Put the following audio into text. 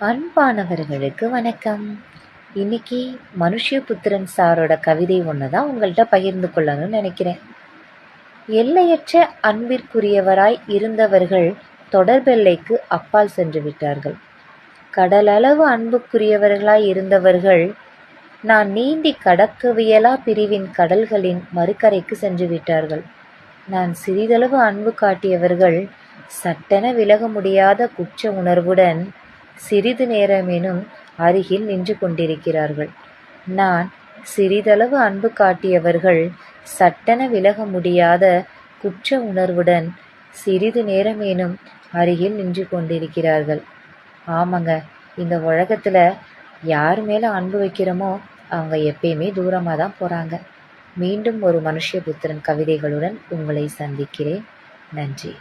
அன்பானவர்களுக்கு வணக்கம். இன்னைக்கு மனுஷ்யபுத்திரன் சாரோட கவிதை ஒன்று தான் உங்கள்கிட்ட பகிர்ந்து கொள்ளணும்னு நினைக்கிறேன். எல்லையற்ற அன்பிற்குரியவராய் இருந்தவர்கள் தொடர்பெல்லைக்கு அப்பால் சென்று விட்டார்கள். கடலளவு அன்புக்குரியவர்களாய் இருந்தவர்கள் நான் நீந்தி கடக்கவியலா பிரிவின் கடல்களின் மறுக்கரைக்கு சென்று விட்டார்கள். நான் சிறிதளவு அன்பு காட்டியவர்கள் சட்டென விலக முடியாத குற்ற உணர்வுடன் சிறிது நேரமேனும் அருகில் நின்று கொண்டிருக்கிறார்கள். நான் சிறிதளவு அன்பு காட்டியவர்கள் சட்டென விலக முடியாத குற்ற உணர்வுடன் சிறிது நேரமேனும் அருகில் நின்று கொண்டிருக்கிறார்கள். ஆமாங்க இந்த உலகத்தில் யார் மேலே அன்பு வைக்கிறோமோ அவங்க எப்பயுமே தூரமாக தான் போகிறாங்க மீண்டும் ஒரு மனுஷ்யபுத்திரன் கவிதைகளுடன் உங்களை சந்திக்கிறேன். நன்றி.